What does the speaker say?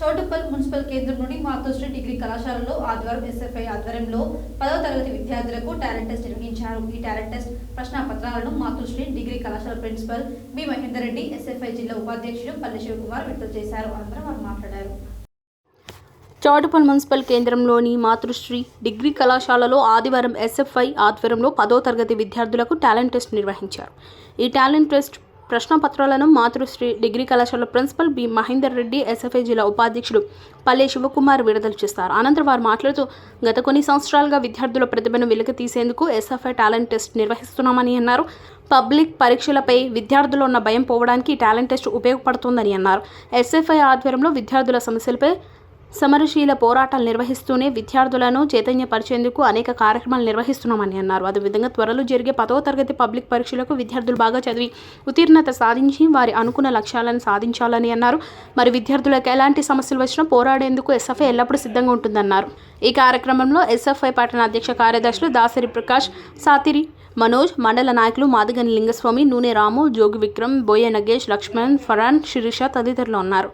Choutuppal municipal కేంద్రం నుండి Matoshree degree కళాశాలలో ఆదివారం ఎస్ఎఫ్ఐ ఆధ్వర్యంలో పదవ తరగతి విద్యార్థులకు టాలెంట్ టెస్ట్ నిర్వహించారు. ఈ టాలెంట్ టెస్ట్ ప్రశ్న పత్రాలను మాతృశ్రీ డిగ్రీ కళాశాల principal B Mahender Reddy SFI జిల్లా ఉపాధ్యక్షుడు పల్లె శివకుమార్ విడుదల చేశారు. అనంతరం వారు మాట్లాడారు. చౌటుపల్ మున్సిపల్ కేంద్రంలోని మాతృశ్రీ డిగ్రీ కళాశాలలో ఆదివారం ఎస్ఎఫ్ఐ ఆధ్వర్యంలో పదో తరగతి విద్యార్థులకు టాలెంట్ టెస్ట్ నిర్వహించారు. ఈ టాలెంట్ టెస్ట్ ప్రశ్నపత్రాలను మాతృశ్రీ డిగ్రీ కళాశాల principal B Mahender Reddy SFI జిల్లా ఉపాధ్యక్షుడు పల్లె శివకుమార్ విడుదల చేస్తారు. అనంతరం వారు మాట్లాడుతూ గత కొన్ని సంవత్సరాలుగా విద్యార్థుల ప్రతిభను వెలికి తీసేందుకు ఎస్ఎఫ్ఐ టాలెంట్ టెస్ట్ నిర్వహిస్తున్నామని అన్నారు. పబ్లిక్ పరీక్షలపై విద్యార్థులు ఉన్న భయం పోవడానికి టాలెంట్ టెస్ట్ ఉపయోగపడుతుందని అన్నారు. ఎస్ఎఫ్ఐ ఆధ్వర్యంలో విద్యార్థుల సమస్యలపై సమరశీల పోరాటాలు నిర్వహిస్తూనే విద్యార్థులను చైతన్యపరిచేందుకు అనేక కార్యక్రమాలు నిర్వహిస్తున్నామని అన్నారు. అదేవిధంగా త్వరలో జరిగే పదవ తరగతి పబ్లిక్ పరీక్షలకు విద్యార్థులు బాగా చదివి ఉత్తీర్ణత సాధించి వారి అనుకున్న లక్ష్యాలను సాధించాలని అన్నారు. మరి విద్యార్థులకు ఎలాంటి సమస్యలు వచ్చినా పోరాడేందుకు ఎస్ఎఫ్ఐ ఎల్లప్పుడూ సిద్ధంగా ఉంటుందన్నారు. ఈ కార్యక్రమంలో ఎస్ఎఫ్ఐ పట్టణ అధ్యక్ష కార్యదర్శులు దాసరి ప్రకాష్ సాతిరి మనోజ్ మండల నాయకులు మాదిగని లింగస్వామి నూనె రాము జోగి విక్రమ్ బోయ నగేష్ లక్ష్మణ్ ఫరాన్ శిరీష తదితరులు ఉన్నారు